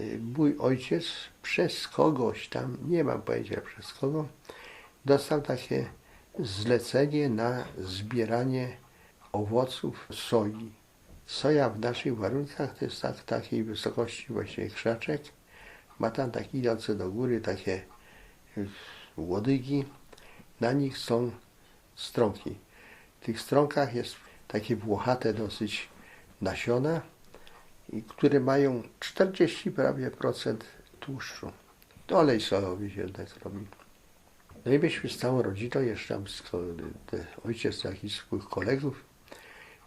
y, mój ojciec przez kogoś tam, nie mam pojęcia przez kogo, dostał takie zlecenie na zbieranie owoców soi. Soja w naszych warunkach to jest tak, takiej wysokości właśnie krzaczek. Ma tam takie idące do góry takie y, łodygi. Na nich są strąki. W tych strąkach jest takie włochate dosyć nasiona, które mają 40 prawie procent tłuszczu. To olej sojowy się tak robi. No i myśmy z całą rodziną, jeszcze tam z, ojciec jakichś swoich kolegów,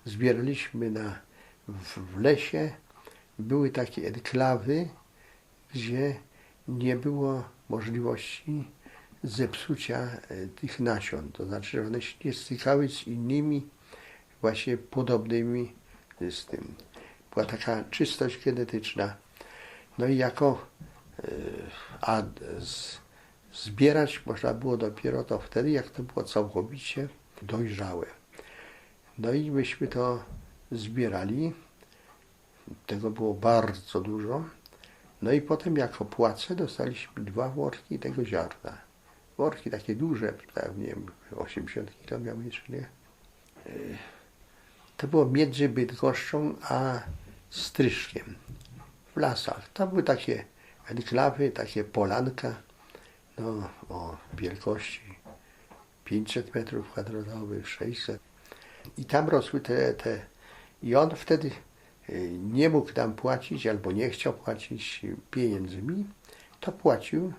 zbieraliśmy na, w, w lesie. Były takie enklawy, gdzie nie było możliwości zepsucia e, tych nasion. To znaczy, że one się nie stykały z innymi właśnie podobnymi z tym. Była taka czystość genetyczna. No i jako e, a z, zbierać można było dopiero to wtedy, jak to było całkowicie dojrzałe. No i myśmy to zbierali. Tego było bardzo dużo. No i potem jako płacę dostaliśmy dwa worki tego ziarna. Worki takie duże, nie wiem, 80 kg miały czy nie. Y, To było między Bydgoszczą a Stryszkiem w lasach. Tam były takie enklawy, takie polanka no, o wielkości 500 metrów kwadratowych, 600. I tam rosły te, te. I on wtedy y, nie mógł nam płacić albo nie chciał płacić pieniędzmi, to płacił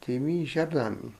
tymi ziarnami.